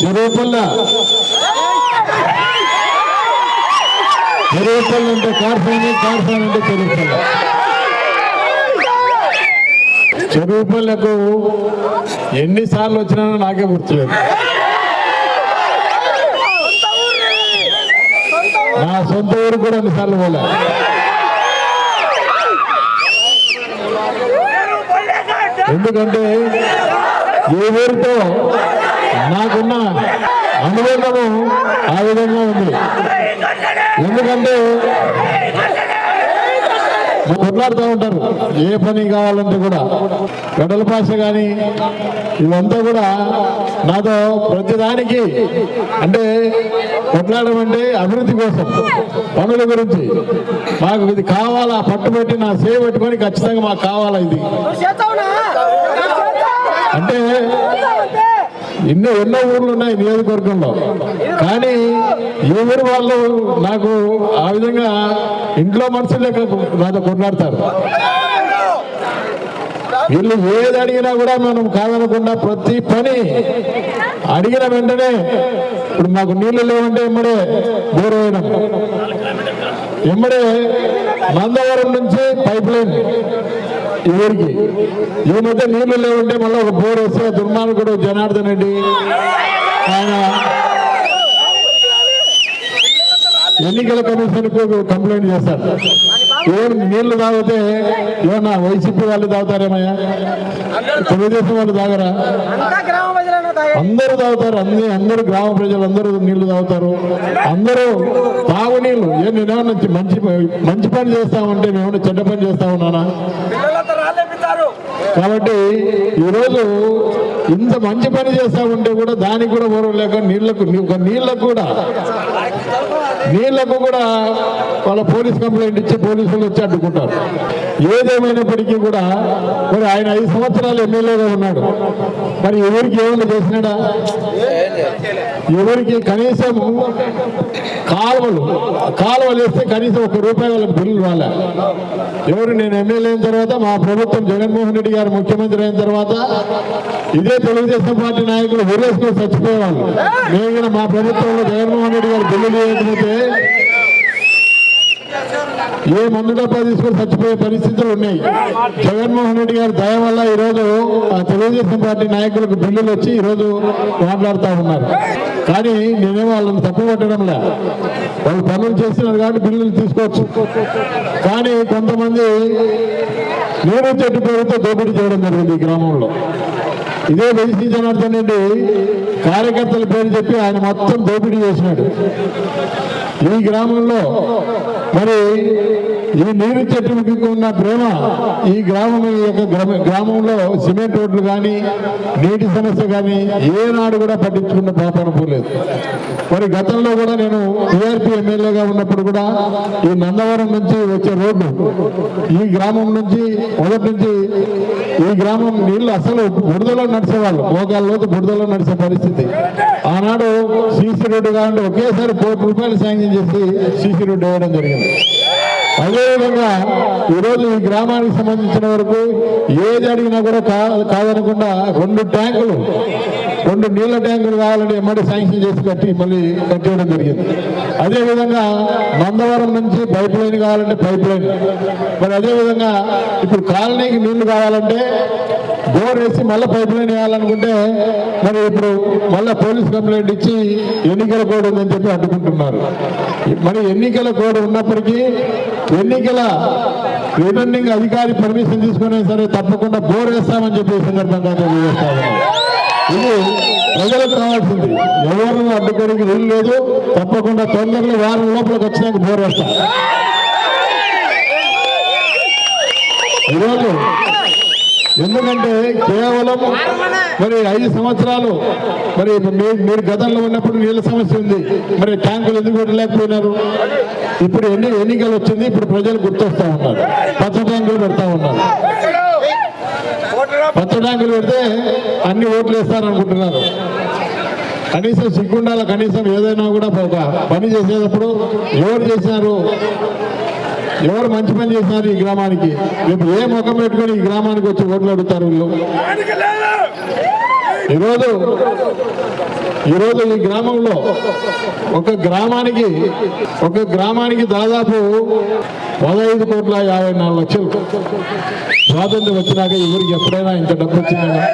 చెరువుపల్ల చెరువుపల్ల అంటే కార్ఫాని కార్ఫాన్ అంటే చెరువుపల్ల చెరువుపల్లకు ఎన్నిసార్లు వచ్చినా నాకే గుర్తులేదు. నా సొంత ఊరు కూడా ఎన్నిసార్లు పోలే. ఎందుకంటే ఏ ఊరితో నాకున్న అనుబంధము ఆ విధంగా ఉంది. ఎందుకంటే కొట్లాడుతూ ఉంటారు ఏ పని కావాలంటే కూడా. గడల భాష కానీ ఇవంతా కూడా నాతో ప్రతిదానికి అంటే కొట్లాడడం అంటే అభివృద్ధి కోసం పనుల గురించి. మాకు ఇది కావాలా పట్టుబట్టి నా సేవ పెట్టుకొని ఖచ్చితంగా మాకు కావాలా ఇది. అంటే ఎన్నో ఎన్నో ఊర్లు ఉన్నాయి నియోజకవర్గంలో. కానీ ఈ ఊరు వాళ్ళు నాకు ఆ విధంగా ఇంట్లో మనుషులు లెక్క నాతో కొట్లాడతారు. వీళ్ళు ఏది అడిగినా కూడా మనం కాదనకుండా ప్రతి పని అడిగిన వెంటనే ఇప్పుడు మాకు నీళ్ళు లేవంటే ఎమ్మడే బోర్ వేయడం ఎమ్మడే నందవరం నుంచి పైప్ లైన్. ఊరికి ఈ మధ్య నీళ్ళు లేవంటే మళ్ళీ ఒక బోర్ వస్తే దుర్మార్గుడు జనార్దన్ రెడ్డి. ఆయన ఎన్నికల కమిషన్కు కంప్లైంట్ చేశారు. నీళ్ళు తాగితే ఏమన్నా వైసీపీ వాళ్ళు తాగుతారేమయ్యా? తెలుగుదేశం వాళ్ళు తాగరా? అందరూ తాగుతారు. అన్ని అందరూ గ్రామ ప్రజలు అందరూ నీళ్ళు తాగుతారు. అందరూ తాగునీళ్ళు ఏ నేనేమన్నా మంచి మంచి పని చేస్తామంటే మేము చెడ్డ పని చేస్తా ఉన్నానా? కాబట్టి ఈరోజు ఇంత మంచి పని చేస్తా ఉంటే కూడా దానికి కూడా ఓరం లేక నీళ్ళకు నీళ్ళకు కూడా నీళ్ళకు కూడా వాళ్ళ పోలీస్ కంప్లైంట్ ఇచ్చి పోలీసులు వచ్చి అడ్డుకుంటారు. ఏదేమైనప్పటికీ కూడా మరి ఆయన ఐదు సంవత్సరాలు ఎమ్మెల్యేగా ఉన్నాడు. మరి ఎవరికి ఏమన్నా చేసినాడా? ఎవరికి కనీసం కాలువలు కాలువలు వేస్తే కనీసం ఒక రూపాయి వాళ్ళకి బిల్లు రాలే. ఎవరు నేను ఎమ్మెల్యే అయిన తర్వాత మా ప్రభుత్వం జగన్మోహన్ రెడ్డి గారు ముఖ్యమంత్రి అయిన తర్వాత ఇదే తెలుగుదేశం పార్టీ నాయకులు ఊరేసుకొని చచ్చిపోయేవాళ్ళు. మేము కూడా మా ప్రభుత్వంలో జగన్మోహన్ రెడ్డి గారు బిల్లు లేకపోతే ఏ మందు డబ్బా తీసుకొని చచ్చిపోయే పరిస్థితులు ఉన్నాయి. జగన్మోహన్ రెడ్డి గారి దయ వల్ల ఈరోజు ఆ తెలుగుదేశం పార్టీ నాయకులకు బిల్లులు వచ్చి ఈరోజు మాట్లాడుతూ ఉన్నారు. కానీ నేనే వాళ్ళని తప్పు పట్టడంలే వాళ్ళు పనులు చేస్తున్నారు కాబట్టి బిల్లులు తీసుకోవచ్చు. కానీ కొంతమంది నీరు చెట్టు పేరుతో దోపిడీ చేయడం జరిగింది ఈ గ్రామంలో. ఇదే వెలిసి జనార్దన్ రెడ్డి కార్యకర్తల పేరు చెప్పి ఆయన మొత్తం దోపిడీ చేసినాడు. ఈ గ్రామంలో మరి ఈ నీరు చెట్టుకి ఉన్న ప్రేమ ఈ గ్రామం ఈ యొక్క గ్రామ- గ్రామంలో సిమెంట్ రోడ్లు కానీ నీటి సమస్య కానీ ఏనాడు కూడా పట్టించుకున్న పాపన పోలేదు మరి గతంలో కూడా నేను టీఆర్పీ ఎమ్మెల్యేగా ఉన్నప్పుడు కూడా ఈ నందవరం నుంచి వచ్చే రోడ్డు ఈ గ్రామం నుంచి మొదటి నుంచి ఈ గ్రామం నీళ్ళు అసలు బురదలో నడిచేవాళ్ళు. మోకాళ్ళలోకి బురదలో నడిచే పరిస్థితి. ఆనాడు సీసీ రోడ్డు కావాలంటే ఒకేసారి కోటి రూపాయలు శాంక్షన్ చేసి సీసీ రోడ్డు వేయడం జరిగింది. అదేవిధంగా ఈరోజు ఈ గ్రామానికి సంబంధించిన వరకు ఏది అడిగినా కూడా కాదనకుండా రెండు ట్యాంకులు రెండు నీళ్ళ ట్యాంకులు కావాలని ఎమ్మడి శాంక్షన్ చేసి కట్టి మళ్ళీ కట్టేయడం జరిగింది. అదేవిధంగా మందవరం నుంచి పైప్ లైన్ కావాలంటే పైప్ లైన్. మరి అదేవిధంగా ఇప్పుడు కాలనీకి నీళ్ళు కావాలంటే బోర్ వేసి మళ్ళీ పైప్ లైన్ వేయాలనుకుంటే మరి ఇప్పుడు మళ్ళీ పోలీస్ కంప్లైంట్ ఇచ్చి ఎన్నికల కోడ్ ఉందని చెప్పి అడ్డుకుంటున్నారు. మరి ఎన్నికల కోడ్ ఉన్నప్పటికీ ఎన్నికల రిటర్నింగ్ అధికారి పర్మిషన్ తీసుకునే సరే తప్పకుండా బోర్ వేస్తామని చెప్పి సందర్భంగా తెలియజేస్తా ఇది ప్రజలకు కావాల్సింది ఎవరు అడ్డుకోవడానికి వీలు లేదు. తప్పకుండా తొందరలో వారం లోపల ఖచ్చితంగా బోర్ వేస్తాం. ఈరోజు ఎందుకంటే కేవలం మరి ఐదు సంవత్సరాలు మరి మీ- మీరు గతంలో ఉన్నప్పుడు నీళ్ళ సమస్య ఉంది. మరి ట్యాంకులు ఎందుకు పెట్టలేకపోయినారు? ఇప్పుడు ఎన్ని ఎన్నికలు వచ్చింది? ఇప్పుడు ప్రజలు గుర్తొస్తా ఉన్నారు. పచ్చ ట్యాంకులు పెడతా ఉన్నారు. పచ్చ ట్యాంకులు పెడితే అన్ని ఓట్లు వేస్తారనుకుంటున్నారు. కనీసం సిగ్గుండాల కనీసం ఏదైనా కూడా ఒక పని చేసేటప్పుడు ఎవరు చేసినారు ఎవరు మంచి పని చేసినారు ఈ గ్రామానికి? రేపు ఏ ముఖం పెట్టుకొని ఈ గ్రామానికి వచ్చి ఓట్లు అడుగుతారు వీళ్ళు? ఈరోజు ఈరోజు ఈ గ్రామంలో ఒక గ్రామానికి ఒక గ్రామానికి దాదాపు పదహైదు కోట్ల యాభై నాలుగు లక్షలు స్వాతంత్రం వచ్చినాక ఎవరికి ఎప్పుడైనా ఇంత డబ్బు వచ్చిందా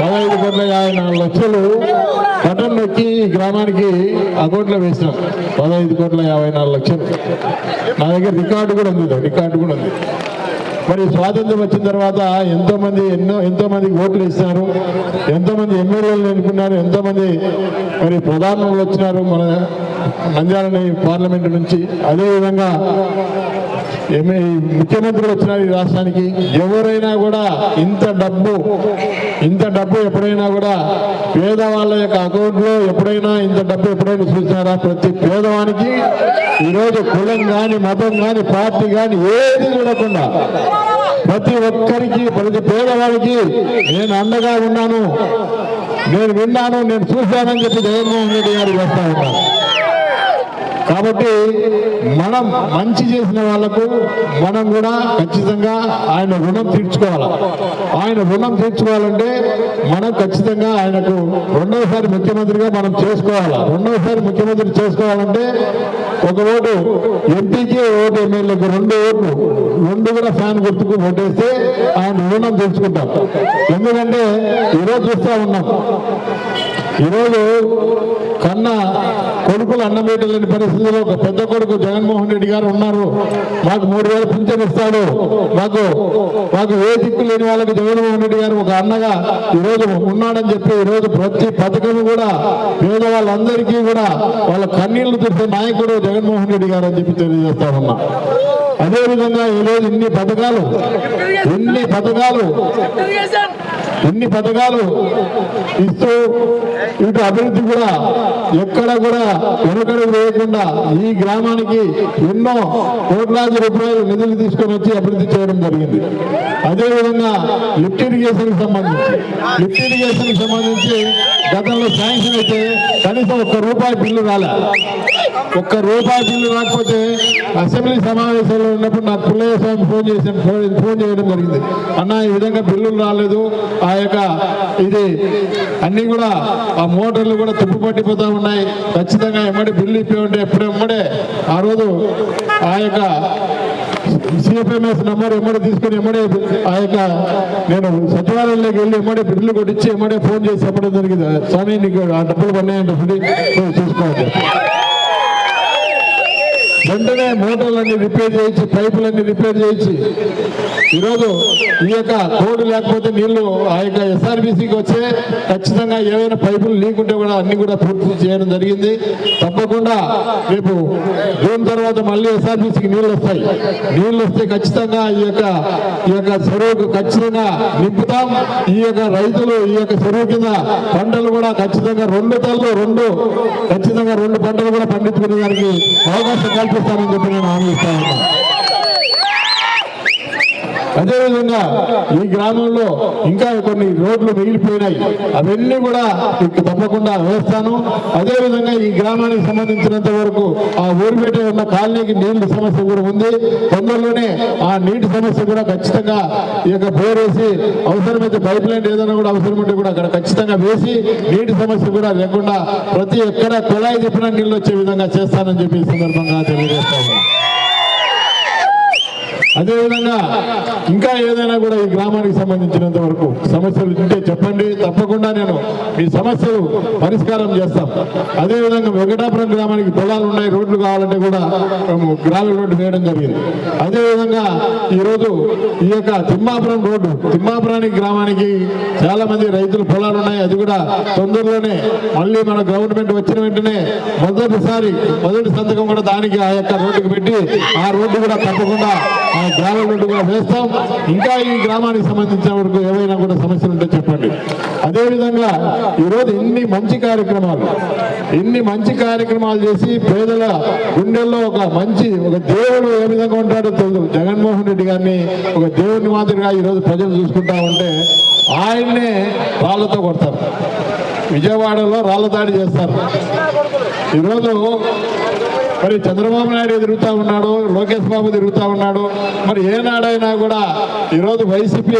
పదహైదు కోట్ల యాభై నాలుగు లక్షలు బటన్ నొక్కి గ్రామానికి అకౌంట్లో వేసినాం. పదహైదు కోట్ల యాభై నాలుగు లక్షలు. నా దగ్గర రికార్డు కూడా ఉంది రికార్డు కూడా ఉంది. మరి స్వాతంత్రం వచ్చిన తర్వాత ఎంతో మంది ఎన్నో ఎంతో మందికి ఓట్లు ఇస్తున్నారు ఎంతో మంది ఎమ్మెల్యేలు ఎన్నుకున్నారు ఎంతో మంది మరి ప్రధానులు వచ్చినారు మన నంద్యాలని పార్లమెంట్ నుంచి. అదేవిధంగా ముఖ్యమంత్రులు వచ్చినారు ఈ రాష్ట్రానికి. ఎవరైనా కూడా ఇంత డబ్బు ఇంత డబ్బు ఎప్పుడైనా కూడా పేదవాళ్ళ యొక్క అకౌంట్లో ఎప్పుడైనా ఇంత డబ్బు ఎప్పుడైనా చూసినారా? ప్రతి పేదవానికి ఈరోజు కులం కానీ మతం కానీ పార్టీ కానీ ఏది చూడకుండా ప్రతి ఒక్కరికి ప్రతి పేదవాడికి నేను అండగా ఉన్నాను. నేను విన్నాను నేను చూశానని చెప్పి జగన్మోహన్ రెడ్డి గారు చేస్తా ఉన్నాను కాబట్టి మనం మంచి చేసిన వాళ్ళకు మనం కూడా ఖచ్చితంగా ఆయన రుణం తీర్చుకోవాలి. ఆయన రుణం తీర్చుకోవాలంటే మనం ఖచ్చితంగా ఆయనకు రెండవసారి ముఖ్యమంత్రిగా మనం చేసుకోవాలి. రెండవసారి ముఖ్యమంత్రి చేసుకోవాలంటే ఒక ఓటు ఎంపీకి ఓటు ఎమ్మెల్యేకి రెండు ఓట్లు రెండు కూడా ఫ్యాన్ గుర్తుకు ఓటేస్తే ఆయన రుణం తీర్చుకుంటాం. ఎందుకంటే ఈరోజు చూస్తూ ఉన్నాం. ఈరోజు కన్న కొడుకులు అన్నం పెట్టలేని పరిస్థితిలో ఒక పెద్ద కొడుకు జగన్మోహన్ రెడ్డి గారు ఉన్నారు. మాకు మూడు వేల పింఛన్ ఇస్తాడు. మాకు మాకు ఏ దిక్కు లేని వాళ్ళకి జగన్మోహన్ రెడ్డి గారు ఒక అన్నగా ఈరోజు ఉన్నాడని చెప్పి ఈరోజు ప్రతి పథకం కూడా పేదవాళ్ళందరికీ కూడా వాళ్ళ కన్నీళ్ళు తిప్పే నాయకుడు జగన్మోహన్ రెడ్డి గారు అని చెప్పి తెలియజేస్తా ఉన్నా. అదేవిధంగా ఈరోజు ఇన్ని పథకాలు ఇన్ని పథకాలు ఇన్ని పథకాలు ఇస్తూ ఇటు అభివృద్ధి కూడా ఎక్కడ కూడా వెనుకడు వేయకుండా ఈ గ్రామానికి ఎన్నో కోట్లాది రూపాయలు నిధులు తీసుకొని వచ్చి అభివృద్ధి చేయడం జరిగింది. అదేవిధంగా లిఫ్ట్ ఇరిగేషన్ సంబంధించి లిఫ్ట్ ఇరిగేషన్ సంబంధించి గతంలో శాంక్షన్ అయితే కనీసం ఒక్క రూపాయి బిల్లు రాలే. ఒక్క రూపాయి బిల్లు రాకపోతే అసెంబ్లీ సమావేశంలో ఉన్నప్పుడు నాకు పుల్లయ్య స్వామి ఫోన్ చేసి ఫోన్ ఫోన్ చేయడం జరిగింది. అన్న ఈ విధంగా బిల్లులు రాలేదు. ఆ యొక్క ఇది అన్నీ కూడా ఆ మోటార్లు కూడా తుప్పు పట్టిపోతూ ఉన్నాయి. ఖచ్చితంగా ఎమ్మడి బిల్లు ఇప్పి ఉంటే ఎప్పుడెమ్మడే ఆ రోజు ఆ యొక్క సిఎఫ్ఎంఎస్ నెంబర్ ఎమ్మడే తీసుకుని ఎమ్మడే ఆ యొక్క నేను సచివాలయంలోకి వెళ్ళి ఎమ్మడే బిల్లు కొట్టించి ఎమ్మడే ఫోన్ చేసి చెప్పడం జరిగింది. స్వామి నీకు ఆ డబ్బులు పడినాయంటే చూసుకోవాలి. వెంటనే మోటార్లన్నీ రిపేర్ చేయించి పైపులన్నీ రిపేర్ చేయించి ఈరోజు ఈ యొక్క రోడ్డు లేకపోతే నీళ్ళు ఆ యొక్క ఎస్ఆర్బీసీకి వచ్చే ఖచ్చితంగా ఏవైనా పైపులు లీక్ ఉంటే కూడా అన్ని కూడా పూర్తి చేయడం జరిగింది. తప్పకుండా రేపు జూన్ తర్వాత మళ్ళీ ఎస్ఆర్బీసీకి నీళ్ళు వస్తాయి. నీళ్ళు వస్తే ఖచ్చితంగా ఈ యొక్క ఈ యొక్క చెరువుకు ఖచ్చితంగా నింపుతాం. ఈ యొక్క రైతులు ఈ యొక్క చెరువు కింద పంటలు కూడా ఖచ్చితంగా రెండు తల్లు రెండు ఖచ్చితంగా రెండు పంటలు కూడా పండించుకునే దానికి అవకాశం కల్పిస్తానని చెప్పి నేను హామీ అదేవిధంగా ఈ గ్రామంలో ఇంకా కొన్ని రోడ్లు మిగిలిపోయినాయి. అవన్నీ కూడా ఇక తప్పకుండా వేస్తాను. అదేవిధంగా ఈ గ్రామానికి సంబంధించినంత వరకు ఆ ఊరిపేట ఉన్న కాలనీకి నీళ్ళు సమస్య కూడా ఉంది. తొందరలోనే ఆ నీటి సమస్య కూడా ఖచ్చితంగా ఈ యొక్క బోర్ వేసి అవసరమైతే పైప్ లైన్ ఏదైనా కూడా అవసరం ఉంటే కూడా అక్కడ ఖచ్చితంగా వేసి నీటి సమస్య కూడా లేకుండా ప్రతి ఎక్కడ కుళాయి తిప్పిన నీళ్ళు వచ్చే విధంగా చేస్తానని చెప్పి సందర్భంగా తెలియజేస్తాను. అదేవిధంగా ఇంకా ఏదైనా కూడా ఈ గ్రామానికి సంబంధించినంత వరకు సమస్యలు ఉంటే చెప్పండి. తప్పకుండా నేను మీ సమస్యలు పరిష్కారం చేస్తాం. అదేవిధంగా వెంకటాపురం గ్రామానికి పొలాలు ఉన్నాయి రోడ్లు కావాలంటే కూడా మేము గ్రామీణ రోడ్డు వేయడం జరిగింది. అదేవిధంగా ఈరోజు ఈ యొక్క తిమ్మాపురం రోడ్డు తిమ్మాపురానికి గ్రామానికి చాలా మంది రైతులు పొలాలు ఉన్నాయి. అది కూడా తొందరలోనే మళ్ళీ మన గవర్నమెంట్ వచ్చిన వెంటనే మొదటిసారి మొదటి సంతకం కూడా దానికి ఆ యొక్క రోడ్డుకి పెట్టి ఆ రోడ్డు కూడా తప్పకుండా గ్రామంలో కూడా వేస్తాం. ఇంకా ఈ గ్రామానికి సంబంధించిన వరకు ఏవైనా కూడా సమస్యలు ఉంటే చెప్పండి. అదేవిధంగా ఈరోజు ఇన్ని మంచి కార్యక్రమాలు ఇన్ని మంచి కార్యక్రమాలు చేసి పేదల గుండెల్లో ఒక మంచి ఒక దేవుడు ఏ విధంగా ఉంటాడో తెలుసు జగన్మోహన్ రెడ్డి గారిని ఒక దేవుడిని మాదిరిగా ఈరోజు ప్రజలు చూసుకుంటా ఉంటే ఆయన్నే రాళ్ళతో కొడతారు. విజయవాడలో రాళ్ళ దాడి చేస్తారు. ఈరోజు మరి చంద్రబాబు నాయుడు తిరుగుతూ ఉన్నాడు లోకేష్ బాబు తిరుగుతూ ఉన్నాడు మరి ఏనాడైనా కూడా ఈరోజు వైసీపీ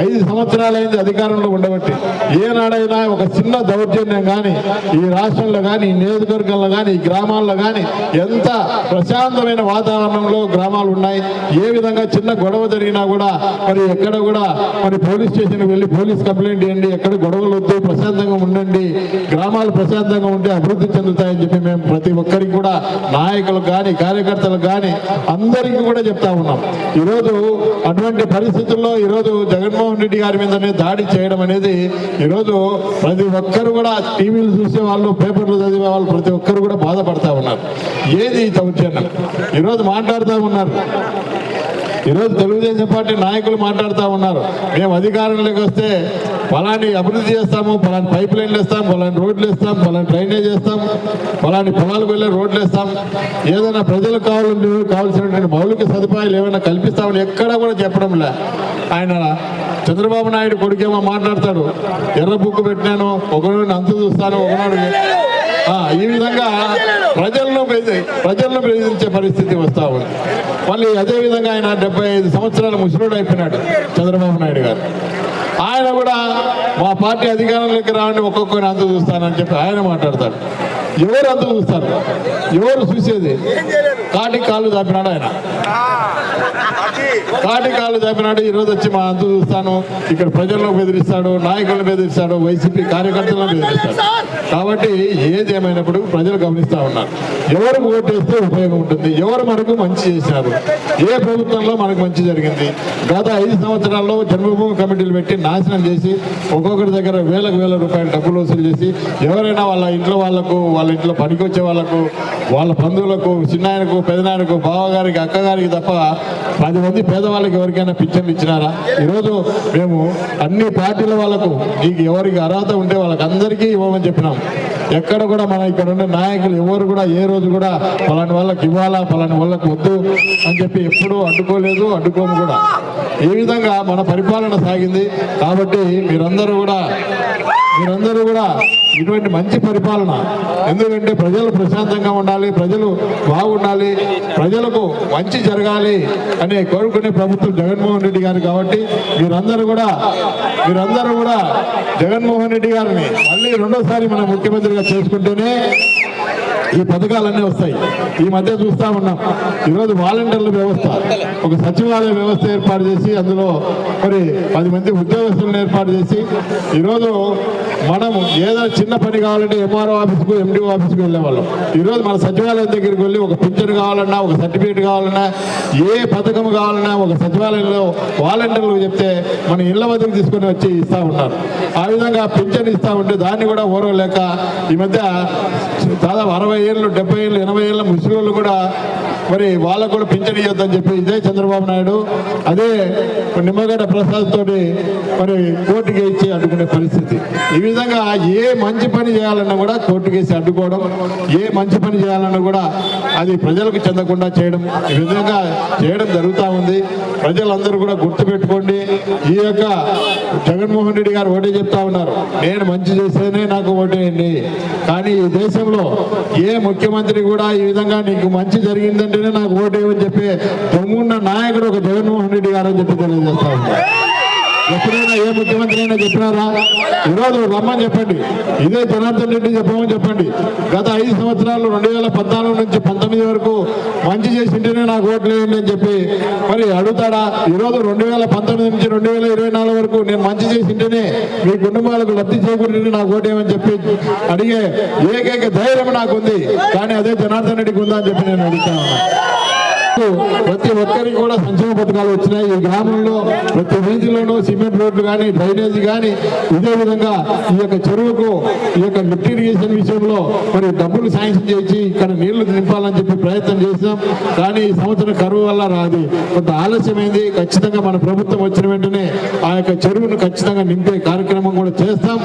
ఐదు సంవత్సరాలైంది అధికారంలో ఉండబట్టి ఏనాడైనా ఒక చిన్న దౌర్జన్యం కానీ ఈ రాష్ట్రంలో కానీ ఈ నియోజకవర్గంలో కానీ ఈ గ్రామాల్లో కానీ ఎంత ప్రశాంతమైన వాతావరణంలో గ్రామాలు ఉన్నాయి ఏ విధంగా చిన్న గొడవ జరిగినా కూడా మరి ఎక్కడ కూడా మరి పోలీస్ స్టేషన్కి వెళ్ళి పోలీస్ కంప్లైంట్ ఇవ్వండి ఎక్కడ గొడవలు వద్దు ప్రశాంతంగా ఉండండి గ్రామాలు ప్రశాంతంగా ఉంటే అభివృద్ధి చెందుతాయని చెప్పి మేము ప్రతి ఒక్కరికి కూడా నాయకులకు కానీ కార్యకర్తలకు కానీ అందరికీ కూడా చెప్తా ఉన్నాం. ఈరోజు అటువంటి పరిస్థితుల్లో ఈరోజు జగన్మోహన్ రెడ్డి గారి మీదనే దాడి చేయడం అనేది ఈరోజు ప్రతి ఒక్కరు కూడా టీవీలు చూసే వాళ్ళు పేపర్లు చదివే వాళ్ళు ప్రతి ఒక్కరు కూడా బాధపడతా ఉన్నారు. ఏది ఈ దౌర్జన్యం? ఈరోజు మాట్లాడుతూ ఉన్నారు. ఈరోజు తెలుగుదేశం పార్టీ నాయకులు మాట్లాడుతూ ఉన్నారు. మేము అధికారంలోకి వస్తే ఫలాని అభివృద్ధి చేస్తాము ఫలాని పైప్ లైన్లు వేస్తాం ఫలాని రోడ్లు వేస్తాం ఫలాని డ్రైనేజ్ వేస్తాం ఫలాని పొలాలకు వెళ్ళే రోడ్లు వేస్తాం. ఏదైనా ప్రజలకు కావాలని కావాల్సినటువంటి మౌలిక సదుపాయాలు ఏమైనా కల్పిస్తామని ఎక్కడా కూడా చెప్పడం లే ఆయన చంద్రబాబు నాయుడు కొడుకేమో మాట్లాడతాడు ఎర్ర బుక్ పెట్టినాను ఒకనాడు అంతు చూస్తాను ఒకనాడు ఈ విధంగా ప్రజలను ప్రజలను బెదిరించే పరిస్థితి వస్తా ఉంది. మళ్ళీ అదే విధంగా ఆయన డెబ్బై ఐదు సంవత్సరాల ముసలుడు అయిపోయినాడు చంద్రబాబు నాయుడు గారు. ఆయన కూడా మా పార్టీ అధికారంలోకి రావని ఒక్కొక్కరిని అంత చూస్తానని చెప్పి ఆయన మాట్లాడతాడు. ఎవరు అంత చూస్తారు? ఎవరు చూసేది? కాటికి కాళ్ళు దాపినాడు ఆయన. కాటి కాళ్ళు చెప్పినాడు ఈ రోజు వచ్చి మా అంత చూస్తాను. ఇక్కడ ప్రజలను బెదిరిస్తాడు నాయకులను బెదిరిస్తాడు వైసీపీ కార్యకర్తలను బెదిరిస్తాడు. కాబట్టి ఏది ఏమైనప్పుడు ప్రజలు గమనిస్తా ఉన్నారు. ఎవరు ఓటేస్తే ఉపయోగం ఉంటుంది. ఎవరు మనకు మంచి చేశారు? ఏ ప్రభుత్వంలో మనకు మంచి జరిగింది? గత ఐదు సంవత్సరాల్లో జన్మభూమి కమిటీలు పెట్టి నాశనం చేసి ఒక్కొక్కరి దగ్గర వేలకు వేల రూపాయలు డబ్బులు వసూలు చేసి ఎవరైనా వాళ్ళ ఇంట్లో వాళ్ళకు వాళ్ళ ఇంట్లో పనికొచ్చే వాళ్ళకు వాళ్ళ బంధువులకు చిన్నాయనకు పెదనాయనకు బావగారికి అక్కగారికి తప్ప పది మంది పేదవాళ్ళకి ఎవరికైనా పింఛన్లు ఇచ్చినారా? ఈరోజు మేము అన్ని పార్టీల వాళ్ళకు నీకు ఎవరికి అర్హత ఉంటే వాళ్ళకి అందరికీ ఇవ్వమని చెప్పినాం. ఎక్కడ కూడా మన ఇక్కడ ఉన్న నాయకులు ఎవరు కూడా ఏ రోజు కూడా పలాని వాళ్ళకి ఇవ్వాలా పలాని వాళ్ళకి వద్దు అని చెప్పి ఎప్పుడూ అడ్డుకోలేదు అడ్డుకోము కూడా. ఈ విధంగా మన పరిపాలన సాగింది. కాబట్టి మీరందరూ కూడా మీరందరూ కూడా ఇటువంటి మంచి పరిపాలన. ఎందుకంటే ప్రజలు ప్రశాంతంగా ఉండాలి ప్రజలు బాగుండాలి ప్రజలకు మంచి జరగాలి అనే కోరుకునే ప్రభుత్వం జగన్మోహన్ రెడ్డి గారు కాబట్టి మీరందరూ కూడా మీరందరూ కూడా జగన్మోహన్ రెడ్డి గారిని మళ్ళీ రెండోసారి మన ముఖ్యమంత్రిగా చేసుకుంటేనే ఈ పథకాలన్నీ వస్తాయి. ఈ మధ్య చూస్తా ఉన్నాం. ఈరోజు వాలంటీర్ల వ్యవస్థ. ఒక సచివాలయ వ్యవస్థ ఏర్పాటు చేసి అందులో మరి పది మంది ఉద్యోగస్తులను ఏర్పాటు చేసి ఈరోజు మనం ఏదైనా చిన్న పని కావాలంటే ఎంఆర్ఓ ఆఫీస్కు ఎండిఓ ఆఫీస్కు వెళ్ళేవాళ్ళం. ఈరోజు మన సచివాలయం దగ్గరికి వెళ్ళి ఒక పింఛన్ కావాలన్నా ఒక సర్టిఫికేట్ కావాలన్నా ఏ పథకం కావాలన్నా ఒక సచివాలయంలో వాలంటీర్లకు చెప్తే మన ఇళ్ళ వద్దకు తీసుకొని వచ్చి ఇస్తూ ఉన్నారు. ఆ విధంగా పింఛన్ ఇస్తా ఉంటే దాన్ని కూడా ఓరవలేక ఈ మధ్య దాదాపు అరవై ఏళ్ళు డెబ్బై ఏళ్ళు ఎనభై ఏళ్ళ ముస్లింలు కూడా మరి వాళ్ళకు కూడా పింఛన్ ఇవ్వద్దని చెప్పి ఇదే చంద్రబాబు నాయుడు అదే నిమ్మగడ్డ ప్రసాద్ తోటి మరి కోర్టుకి ఇచ్చి అడ్డుకునే పరిస్థితి. ఈ విధంగా ఏ మంచి పని చేయాలన్నా కూడా కోర్టుకేసి అడ్డుకోవడం ఏ మంచి పని చేయాలన్నా కూడా అది ప్రజలకు చెందకుండా చేయడం ఈ విధంగా చేయడం జరుగుతూ ఉంది. ప్రజలందరూ కూడా గుర్తుపెట్టుకోండి ఈ యొక్క జగన్మోహన్ రెడ్డి గారు ఓటే చెప్తా ఉన్నారు నేను మంచి చేస్తేనే నాకు ఓటేయండి. కానీ ఈ దేశంలో ఏ ముఖ్యమంత్రి కూడా ఈ విధంగా నీకు మంచి జరిగిందంటే వెంటనే నాకు ఓటేయమని చెప్పి దొంగున్న నాయకుడు ఒక జగన్మోహన్ రెడ్డి గారు అని చెప్పి తెలియజేస్తా ఉన్నారు ఎప్పుడైనా ఏ ముఖ్యమంత్రి అయినా చెప్పినారా ఈరోజు రమ్మని చెప్పండి. ఇదే జనార్దన్ రెడ్డి చెప్పమని చెప్పండి. గత ఐదు సంవత్సరాలు రెండు వేల పద్నాలుగు నుంచి పంతొమ్మిది వరకు మంచి చేసింటేనే నాకు ఓట్లు వేయండి అని చెప్పి మరి అడుగుతాడా? ఈరోజు రెండు వేల పంతొమ్మిది నుంచి రెండు వేల ఇరవై నాలుగు వరకు నేను మంచి చేసింటేనే మీ కుటుంబాలకు లబ్ధి చేకూరింటే నాకు ఓటేయమని చెప్పి అడిగే ఏకైక ధైర్యం నాకు ఉంది. కానీ అదే జనార్దన్ రెడ్డికి ఉందా అని చెప్పి నేను అడుగుతా ప్రతి ఒక్కరికి కూడా సంక్షేమ పథకాలు వచ్చినాయి. ఈ గ్రామంలో ప్రతి వీధిలోనూ సిమెంట్ రోడ్లు కానీ డ్రైనేజ్ కానీ ఇదే విధంగా ఈ యొక్క చెరువుకు ఈ యొక్క లిఫ్ట్ ఇరిగేషన్ విషయంలో మరి డబ్బులు శాంక్షన్ చేసి ఇక్కడ నీళ్ళు నింపాలని చెప్పి ప్రయత్నం చేసినాం కానీ ఈ సంవత్సరం కరువు వల్ల రాదు. కొంత ఆలస్యమైంది. ఖచ్చితంగా మన ప్రభుత్వం వచ్చిన వెంటనే ఆ యొక్క చెరువును ఖచ్చితంగా నింపే కార్యక్రమం కూడా చేస్తాం.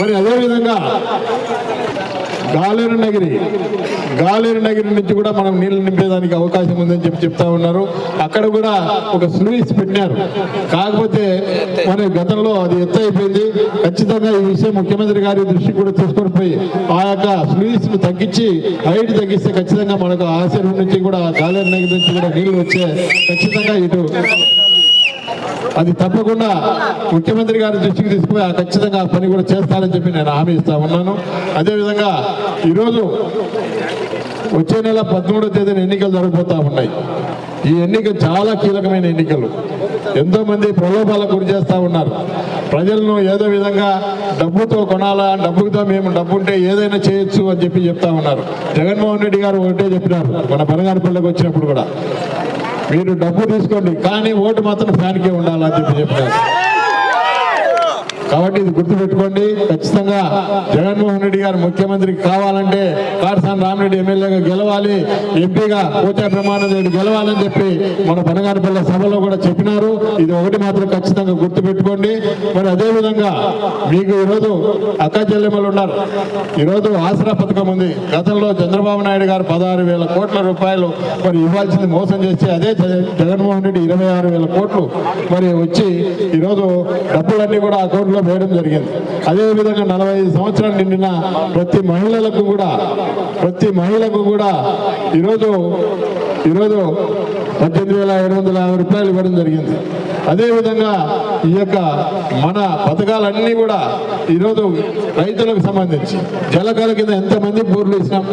మరి అదేవిధంగా గాలేరు నగిరి. గాలేరు నగిరి నుంచి కూడా మనం నీళ్ళు నింపేదానికి అవకాశం ఉందని చెప్పి చెప్తా ఉన్నారు. అక్కడ కూడా ఒక స్లూయిస్ పెట్టినారు. కాకపోతే మన గతంలో అది ఎత్తు అయిపోయింది. ఖచ్చితంగా ఈ విషయం ముఖ్యమంత్రి గారి దృష్టికి కూడా తీసుకొని పోయి ఆ యొక్క స్లూయిస్ తగ్గించి హైట్ తగ్గిస్తే ఖచ్చితంగా మనకు ఆ నుంచి కూడా గాలేరు నగిరి నుంచి కూడా నీళ్ళు వచ్చే ఖచ్చితంగా ఇటు అది తప్పకుండా ముఖ్యమంత్రి గారి దృష్టికి తీసుకుపోయి ఆ ఖచ్చితంగా ఆ పని కూడా చేస్తారని చెప్పి నేను హామీ ఇస్తా ఉన్నాను. అదేవిధంగా ఈరోజు వచ్చే నెల పదమూడో తేదీన ఎన్నికలు జరగబోతా ఉన్నాయి. ఈ ఎన్నిక చాలా కీలకమైన ఎన్నికలు. ఎంతోమంది ప్రలోభాలకు గురి చేస్తా ఉన్నారు. ప్రజలను ఏదో విధంగా డబ్బుతో కొనాలా డబ్బుతో మేము డబ్బు ఉంటే ఏదైనా చేయొచ్చు అని చెప్పి చెప్తా ఉన్నారు. జగన్మోహన్ రెడ్డి గారు ఒకటే చెప్పినారు మన బనగానపల్లికి వచ్చినప్పుడు కూడా. మీరు డబ్బు తీసుకోండి. కానీ ఓటు మాత్రం ఫ్యాన్కే ఉండాలని చెప్పి చెప్పారు. కాబట్టి ఇది గుర్తుపెట్టుకోండి. ఖచ్చితంగా జగన్మోహన్ రెడ్డి గారు ముఖ్యమంత్రి కావాలంటే కారసాని రామరెడ్డి ఎమ్మెల్యేగా గెలవాలి ఎంపీగా పోచా బ్రహ్మానంద గెలవాలని చెప్పి మన పనగారిపల్లె సభలో కూడా చెప్పినారు. ఇది ఒకటి మాత్రం ఖచ్చితంగా గుర్తుపెట్టుకోండి. మరి అదే విధంగా మీకు ఈరోజు అక్క చెల్లెమ్మలు ఉన్నారు. ఈరోజు ఆసరా పథకం ఉంది. గతంలో చంద్రబాబు నాయుడు గారు పదహారు వేల కోట్ల రూపాయలు మరి ఇవ్వాల్సింది మోసం చేసి అదే జగన్మోహన్ రెడ్డి ఇరవై ఆరు వేల కోట్లు మరి వచ్చి ఈరోజు డబ్బులన్నీ కూడా అకౌంట్లో వేయడం జరిగింది. అదే విధంగా నలభై ఐదు సంవత్సరాలు నిండిన ప్రతి మహిళలకు కూడా ప్రతి మహిళకు కూడా ఈరోజు ఈరోజు పద్దెనిమిది వేల ఏడు వందల యాభై రూపాయలు ఇవ్వడం జరిగింది. అదేవిధంగా ఈ యొక్క మన పథకాలన్నీ కూడా ఈరోజు రైతులకు సంబంధించి జలకాల కింద ఎంతమంది బోర్లు ఇచ్చినాం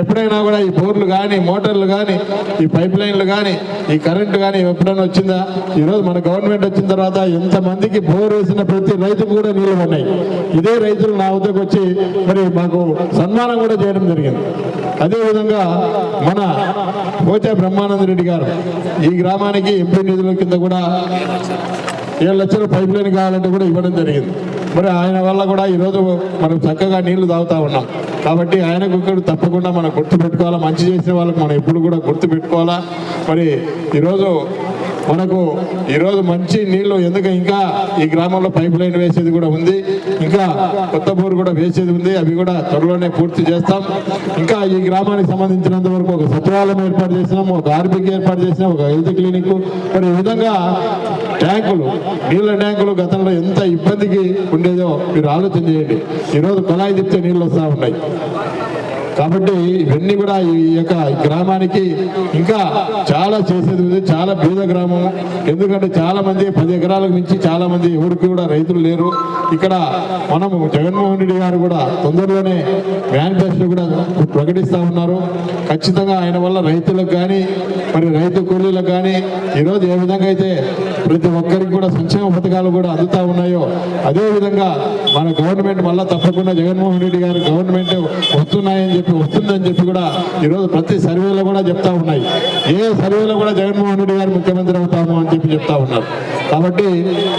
ఎప్పుడైనా కూడా ఈ బోర్లు కానీ మోటార్లు కానీ ఈ పైప్ లైన్లు కానీ ఈ కరెంటు కానీ ఎప్పుడైనా వచ్చిందా? ఈరోజు మన గవర్నమెంట్ వచ్చిన తర్వాత ఎంతమందికి బోర్ వేసిన ప్రతి రైతుకు కూడా నీళ్ళు ఉన్నాయి ఇదే రైతులు నా వద్దకు వచ్చి మరి మాకు సన్మానం కూడా చేయడం జరిగింది. అదేవిధంగా మన పోచా బ్రహ్మానంద రెడ్డి గారు ఈ గ్రామానికి ఎంపీ నిధుల కింద కూడా ఏడు లక్షల పైప్ లైన్ కావాలంటే కూడా ఇవ్వడం జరిగింది. మరి ఆయన వల్ల కూడా ఈరోజు మనం చక్కగా నీళ్ళు తాగుతూ ఉన్నాం. కాబట్టి ఆయనకు కూడా తప్పకుండా మనం గుర్తు పెట్టుకోవాలా మంచి చేసిన వాళ్ళకి మనం ఎప్పుడు కూడా గుర్తు పెట్టుకోవాలా. మరి ఈరోజు మనకు ఈరోజు మంచి నీళ్ళు ఎందుకు ఇంకా ఈ గ్రామంలో పైప్ లైన్ వేసేది కూడా ఉంది. ఇంకా కొత్త బోరు కూడా వేసేది ఉంది. అవి కూడా త్వరలోనే పూర్తి చేస్తాం. ఇంకా ఈ గ్రామానికి సంబంధించినంత వరకు ఒక సచివాలయం ఏర్పాటు చేసినాం ఒక ఆర్బీకి ఏర్పాటు చేసినాం ఒక హెల్త్ క్లినిక్. మరి ఈ విధంగా ట్యాంకులు నీళ్ళ ట్యాంకులు గతంలో ఎంత ఇబ్బందికి ఉండేదో మీరు ఆలోచన చేయండి. ఈరోజు కొలాయి తిప్పితే నీళ్ళు వస్తూ ఉన్నాయి. కాబట్టి ఇవన్నీ కూడా ఈ యొక్క గ్రామానికి ఇంకా చాలా చేసేది ఉంది. చాలా పేద గ్రామం. ఎందుకంటే చాలా మంది పది ఎకరాలకు మించి చాలా మంది ఎవరికి కూడా రైతులు లేరు. ఇక్కడ మనము జగన్మోహన్ రెడ్డి గారు కూడా తొందరలోనే మేనిఫెస్టో కూడా ప్రకటిస్తూ ఉన్నారు. ఖచ్చితంగా ఆయన వల్ల రైతులకు కానీ మరి రైతు కూలీలకు కానీ ఈరోజు ఏ విధంగా అయితే ప్రతి ఒక్కరికి కూడా సంక్షేమ పథకాలు కూడా అందుతా ఉన్నాయో అదేవిధంగా మన గవర్నమెంట్ మళ్ళా తప్పకుండా జగన్మోహన్ రెడ్డి గారు గవర్నమెంట్ వస్తున్నాయని చెప్పి వస్తుందని చెప్పి కూడా ఈరోజు ప్రతి సర్వేలో కూడా చెప్తా ఉన్నాయి. ఏ సర్వేలో కూడా జగన్మోహన్ రెడ్డి గారు ముఖ్యమంత్రి అవుతాము అని చెప్పి చెప్తా ఉన్నారు. కాబట్టి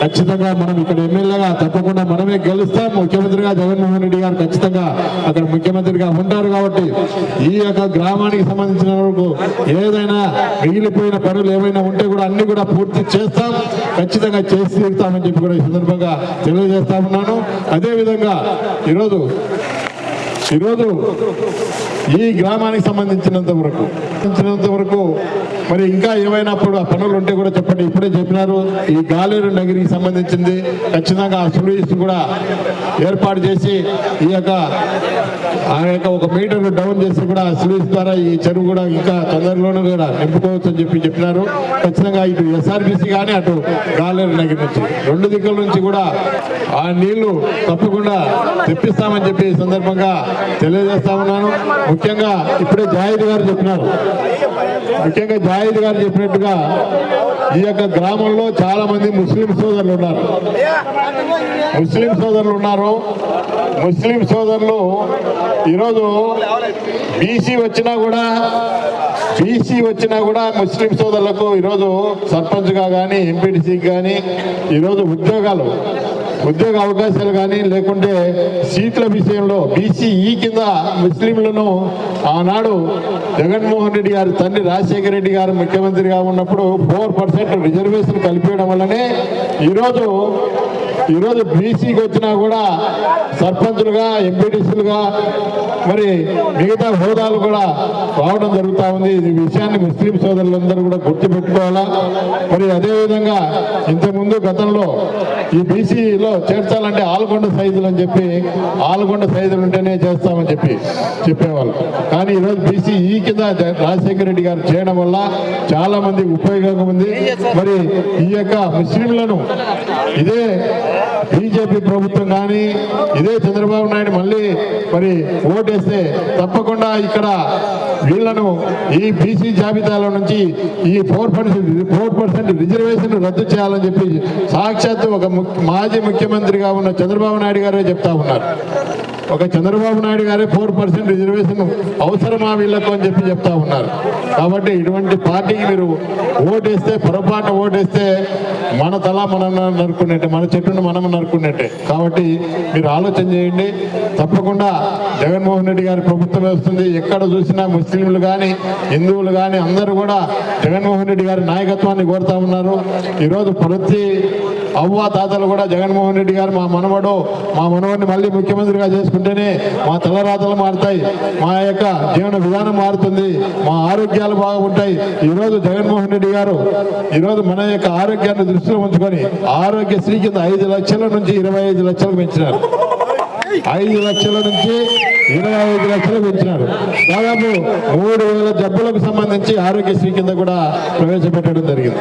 ఖచ్చితంగా మనం ఇక్కడ ఎమ్మెల్యేగా తప్పకుండా మనమే గెలుస్తాం. ముఖ్యమంత్రిగా జగన్మోహన్ రెడ్డి గారు ఖచ్చితంగా అక్కడ ముఖ్యమంత్రిగా ఉంటారు కాబట్టి ఈ యొక్క గ్రామానికి సంబంధించిన వరకు ఏదైనా మిగిలిపోయిన పనులు ఏమైనా ఉంటే కూడా అన్ని కూడా పూర్తి చేస్తాం. ఖచ్చితంగా చేసి తీరుతామని చెప్పి కూడా ఈ సందర్భంగా తెలియజేస్తా ఉన్నాను. అదేవిధంగా ఈరోజు ఈరోజు ఈ గ్రామానికి సంబంధించినంత వరకు సంబంధించినంత వరకు మరి ఇంకా ఏమైనా అప్పుడు ఆ పనులు ఉంటే కూడా చెప్పండి. ఇప్పుడే చెప్పినారు ఈ గాలేరు నగిరికి సంబంధించింది. ఖచ్చితంగా ఆ సులుయిస్ కూడా ఏర్పాటు చేసి ఈ యొక్క ఆ యొక్క ఒక మీటర్ డౌన్ చేసి కూడా ఆ ద్వారా ఈ చెరువు కూడా ఇంకా తొందరలోనూ కూడా నింపుకోవచ్చు అని చెప్పి చెప్పినారు. ఖచ్చితంగా ఇటు ఎస్ఆర్బిసి కానీ అటు గాలేరు నగిరి నుంచి. రెండు దిక్కుల నుంచి కూడా ఆ నీళ్ళు తప్పకుండా తెప్పిస్తామని చెప్పి ఈ సందర్భంగా తెలియజేస్తా ఉన్నాను. ముఖ్యంగా ఇప్పుడే జాయిద్ గారు చెప్పినారు. ముఖ్యంగా జాయిద్ గారు చెప్పినట్టుగా ఈ యొక్క గ్రామంలో చాలా మంది ముస్లిం సోదరులు ఉన్నారు. ముస్లిం సోదరులు ఉన్నారు. ముస్లిం సోదరులు ఈరోజు బీసీ వచ్చినా కూడా బీసీ వచ్చినా కూడా ముస్లిం సోదరులకు ఈరోజు సర్పంచ్గా కానీ ఎంపీటీసీకి కానీ ఈరోజు ఉద్యోగాలు ఉద్యోగ అవకాశాలు కానీ లేకుంటే సీట్ల విషయంలో బీసీఈ కింద ముస్లింలను ఆనాడు జగన్మోహన్ రెడ్డి గారి తండ్రి రాజశేఖర రెడ్డి గారు ముఖ్యమంత్రిగా ఉన్నప్పుడు ఫోర్ పర్సెంట్ రిజర్వేషన్ కలిపేయడం వల్లనే ఈరోజు ఈరోజు బీసీకి వచ్చినా కూడా సర్పంచులుగా ఎంపీటీసీలుగా మరి మిగతా హోదాలు కూడా రావడం జరుగుతూ ఉంది. ఈ విషయాన్ని ముస్లిం సోదరులందరూ కూడా గుర్తుపెట్టుకోవాలా? మరి అదేవిధంగా ఇంతకుముందు గతంలో ఈ బీసీలో చేర్చాలంటే ఆల్గొండ సైజులు అని చెప్పి ఆల్గొండ సైజులు ఉంటేనే చేస్తామని చెప్పి చెప్పేవాళ్ళు. కానీ ఈరోజు బీసీ ఈ కింద రాజశేఖర రెడ్డి గారు చేయడం వల్ల చాలా మంది ఉపయోగం ఉంది. మరి ఈ యొక్క ముస్లింలను ఇదే బీజేపీ ప్రభుత్వం కానీ ఇదే చంద్రబాబు నాయుడు మళ్ళీ మరి ఓటేస్తే తప్పకుండా ఇక్కడ వీళ్ళను ఈ బీసీ జాబితాలో నుంచి ఈ four percent four percent reservation రద్దు చేయాలని చెప్పి సాక్షాత్తు ఒక ముఖ్య- మాజీ ముఖ్యమంత్రిగా ఉన్న చంద్రబాబు నాయుడు గారే చెప్తా ఉన్నారు. ఒక చంద్రబాబు నాయుడు గారే ఫోర్ పర్సెంట్ రిజర్వేషన్ అవసరమా వీళ్ళకు అని చెప్పి చెప్తా ఉన్నారు. కాబట్టి ఇటువంటి పార్టీకి మీరు ఓటేస్తే పొరపాటు ఓటేస్తే మన తల మనం నరుకున్నట్టే మన చెట్టును మనం నరుకున్నట్టే కాబట్టి మీరు ఆలోచన చేయండి. తప్పకుండా జగన్మోహన్ రెడ్డి గారి ప్రభుత్వం వస్తుంది. ఎక్కడ చూసినా ముస్లింలు కానీ హిందువులు కానీ అందరూ కూడా జగన్మోహన్ రెడ్డి గారి నాయకత్వాన్ని కోరుతా ఉన్నారు. ఈరోజు ప్రతి అవ్వ తాతలు కూడా జగన్మోహన్ రెడ్డి గారు మా మనవడు మా మనవడిని మళ్ళీ ముఖ్యమంత్రిగా ఉంటేనే మా తలరాతలు మారుతాయి. మా యొక్క జీవన విధానం మారుతుంది. మా ఆరోగ్యాలు బాగుంటాయి. ఈరోజు జగన్మోహన్ రెడ్డి గారు ఈరోజు మన యొక్క ఆరోగ్యాన్ని దృష్టిలో ఉంచుకొని ఆరోగ్యశ్రీ కింద ఐదు లక్షల నుంచి ఇరవై ఐదు లక్షలు పెంచినారు. ఐదు లక్షల నుంచి ఇరవై ఐదు లక్షలు పెంచినారు. దాదాపు మూడు వేల జబ్బులకు సంబంధించి ఆరోగ్యశ్రీ కింద కూడా ప్రవేశపెట్టడం జరిగింది.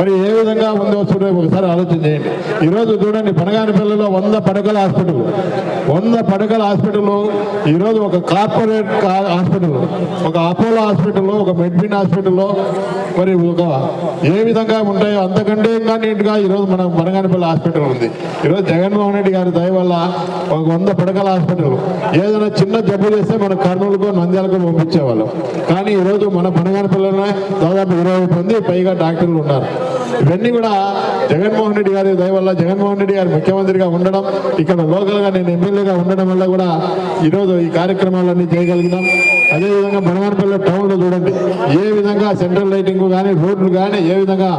మరి ఏ విధంగా ఉందో చూడ ఒకసారి ఆలోచన చేయండి. ఈరోజు చూడండి పనగానిపల్లిలో వంద పడకల హాస్పిటల్. వంద పడకల హాస్పిటల్ ఈరోజు ఒక కార్పొరేట్ హాస్పిటల్ ఒక అపోలో హాస్పిటల్లో ఒక మెడ్మిన్ హాస్పిటల్లో మరి ఒక ఏ విధంగా ఉంటాయో అంతకంటే ఇంకా నీట్గా ఈరోజు మన మనగానిపల్లి హాస్పిటల్ ఉంది. ఈరోజు జగన్మోహన్ రెడ్డి గారి దయ వల్ల ఒక వంద పడకల హాస్పిటల్. ఏదైనా చిన్న జబ్బు చేస్తే మన కర్నూలుకో నంద్యాలకు పంపించేవాళ్ళం. కానీ ఈరోజు మన పనగానిపల్లిలోనే దాదాపు ఇరవై మంది పైగా డాక్టర్లు ఉన్నారు. ఇవన్నీ కూడా జగన్మోహన్ రెడ్డి గారి దయ వల్ల జగన్మోహన్ రెడ్డి గారు ముఖ్యమంత్రిగా ఉండడం ఇక్కడ లోకల్గా నేను ఎమ్మెల్యేగా ఉండడం వల్ల కూడా ఈరోజు ఈ కార్యక్రమాలన్నీ చేయగలిగినాం. అదేవిధంగా బనగానపల్లి టౌన్లో చూడండి. ఏ విధంగా సెంట్రల్ లైటింగ్ కానీ రోడ్లు కానీ ఏ విధంగా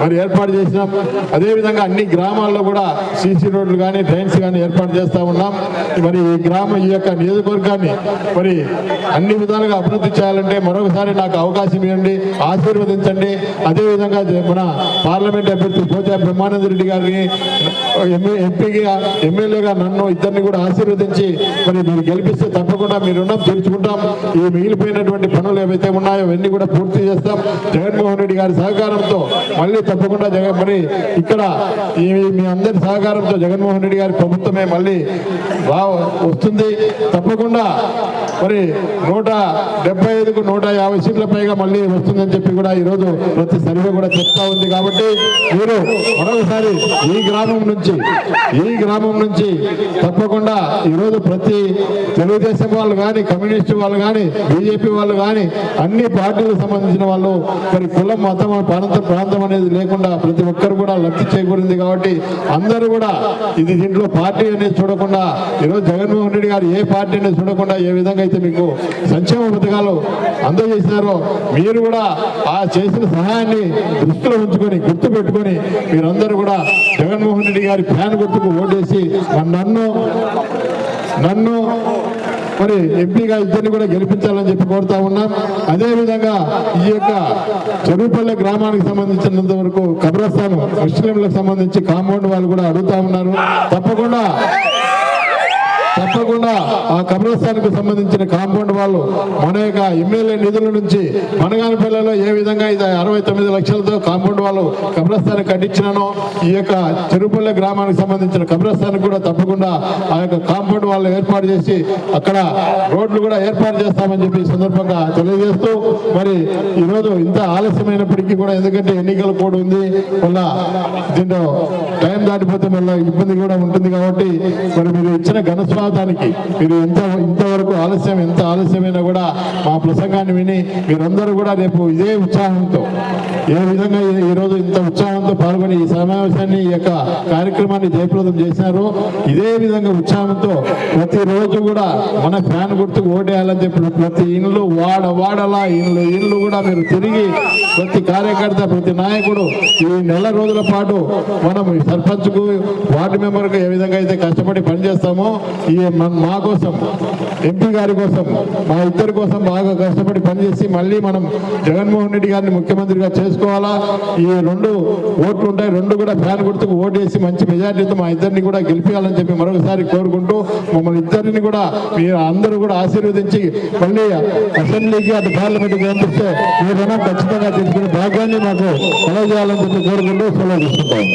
మరి ఏర్పాటు చేసినాం అదేవిధంగా అన్ని గ్రామాల్లో కూడా సీసీ రోడ్లు కానీ డ్రైన్స్ కానీ ఏర్పాటు చేస్తూ ఉన్నాం. మరి ఈ గ్రామం ఈ యొక్క నియోజకవర్గాన్ని మరి అన్ని విధాలుగా అభివృద్ధి చేయాలంటే మరొకసారి నాకు అవకాశం ఇవ్వండి ఆశీర్వదించండి. అదేవిధంగా మన పార్లమెంట్ అభ్యర్థి పోచా బ్రహ్మానంద రెడ్డి గారిని ఎంపీగా ఎమ్మెల్యేగా నన్ను ఇద్దరిని కూడా ఆశీర్వదించి మరి మీరు గెలిపిస్తే తప్పకుండా మీ రుణం తీర్చుకుంటాం. ఈ మిగిలిపోయినటువంటి పనులు ఏవైతే ఉన్నాయో అవన్నీ కూడా పూర్తి చేస్తాం. జగన్మోహన్ రెడ్డి గారి సహకారంతో మళ్ళీ తప్పకుండా జగన్ మరి ఇక్కడ మీ అందరి సహకారంతో జగన్మోహన్ రెడ్డి గారి ప్రభుత్వమే మళ్ళీ రా వస్తుంది. తప్పకుండా మరి నూట డెబ్బై ఐదుకు నూట యాభై సీట్ల పైగా మళ్ళీ వస్తుందని చెప్పి కూడా ఈరోజు ప్రతి సర్వే కూడా చెప్తా ఉంది కాబట్టి మీరు మరొకసారి ఈ గ్రామం నుంచి ఈ గ్రామం నుంచి తప్పకుండా ఈరోజు ప్రతి తెలుగుదేశం వాళ్ళు కానీ కమ్యూనిస్ట్ వాళ్ళు కానీ బీజేపీ వాళ్ళు కానీ అన్ని పార్టీలకు సంబంధించిన వాళ్ళు మరి కులం మతం ప్రాంతం ప్రాంతం అనేది లేకుండా ప్రతి ఒక్కరు కూడా లబ్ధి చేకూరింది కాబట్టి అందరూ కూడా ఇది దీంట్లో పార్టీ అనేది చూడకుండా ఈరోజు జగన్మోహన్ రెడ్డి గారు ఏ పార్టీ అనేది చూడకుండా ఏ విధంగా అయితే మీకు సంక్షేమ పథకాలు అందజేసినారో మీరు కూడా ఆ చేసిన సహాయాన్ని దృష్టిలో ఉంచుకొని గుర్తు పెట్టుకొని మీరందరూ కూడా జగన్మోహన్ రెడ్డి గారి ఫ్యాన్ గుర్తుకు ఓటేసి నన్ను నన్ను మరి ఎంపీగా ఇద్దరిని కూడా గెలిపించాలని చెప్పి కోరుతా ఉన్నాం. అదేవిధంగా ఈ యొక్క చెరువుపల్లె గ్రామానికి సంబంధించినంత వరకు కబ్రస్థానం ముస్లింలకు సంబంధించి కాంపౌండ్ వాళ్ళు కూడా అడుగుతా ఉన్నారు. తప్పకుండా తప్పకుండా ఆ కబ్రస్థానికి సంబంధించిన కాంపౌండ్ వాళ్ళు మన యొక్క ఎమ్మెల్యే నిధుల నుంచి మనగానపల్లెలో ఏ విధంగా ఇది అరవై తొమ్మిది లక్షలతో కాంపౌండ్ వాళ్ళు కబ్రస్థానికి కట్టించినానో ఈ యొక్క చెరుపల్లె గ్రామానికి సంబంధించిన కబ్రస్థానికి కూడా తప్పకుండా ఆ యొక్క కాంపౌండ్ వాళ్ళు ఏర్పాటు చేసి అక్కడ రోడ్లు కూడా ఏర్పాటు చేస్తామని చెప్పి సందర్భంగా తెలియజేస్తూ మరి ఈరోజు ఇంత ఆలస్యమైనప్పటికీ కూడా ఎందుకంటే ఎన్నికల కోడ్ ఉంది వల్ల దీంట్లో టైం దాటిపోతే మళ్ళీ ఇబ్బంది కూడా ఉంటుంది కాబట్టి మరి మీరు ఇచ్చిన ఘనస్వామి సుస్వాగతానికి మీరు ఎంత ఇంతవరకు ఆలస్యం ఎంత ఆలస్యమైనా కూడా మా ప్రసంగాన్ని విని మీరందరూ కూడా రేపు ఇదే ఉత్సాహంతో ఏ విధంగా ఈ- ఈరోజు ఇంత ఉత్సాహంతో పాల్గొని ఈ సమావేశాన్ని ఈ యొక్క కార్యక్రమాన్ని జయప్రదం చేశారో ఇదే విధంగా ఉత్సాహంతో ప్రతిరోజు కూడా మన ఫ్యాన్ గుర్తుకు ఓటేయాలని చెప్పి ప్రతి ఇండ్లు వాడ వాడలా ఇండ్లు ఇండ్లు కూడా మీరు తిరిగి ప్రతి కార్యకర్త ప్రతి నాయకుడు ఈ నెల రోజుల పాటు మనం ఈ సర్పంచ్కు వార్డు మెంబర్కు ఏ విధంగా అయితే కష్టపడి పనిచేస్తామో ఈ మన- మా కోసం ఎంపీ గారి కోసం మా ఇద్దరి కోసం బాగా కష్టపడి పనిచేసి మళ్ళీ మనం జగన్మోహన్ రెడ్డి గారిని ముఖ్యమంత్రిగా చేసుకోవాలా? ఈ రెండు ఓట్లు ఉంటాయి రెండు కూడా ఫ్యాన్ గుర్తుకు ఓటు వేసి మంచి మెజార్టీతో మా ఇద్దరిని కూడా గెలిపించాలని చెప్పి మరొకసారి కోరుకుంటూ మమ్మల్ని ఇద్దరిని కూడా మీరు అందరూ కూడా ఆశీర్వదించి మళ్ళీ అసెంబ్లీకి అటు పార్లమెంట్కి పంపిస్తే మీ ఖచ్చితంగా తీసుకునే భాగ్యాన్ని మాకు కలగజేయాలని చెప్పి కోరుకుంటూ సెలవు తీసుకుంటాం.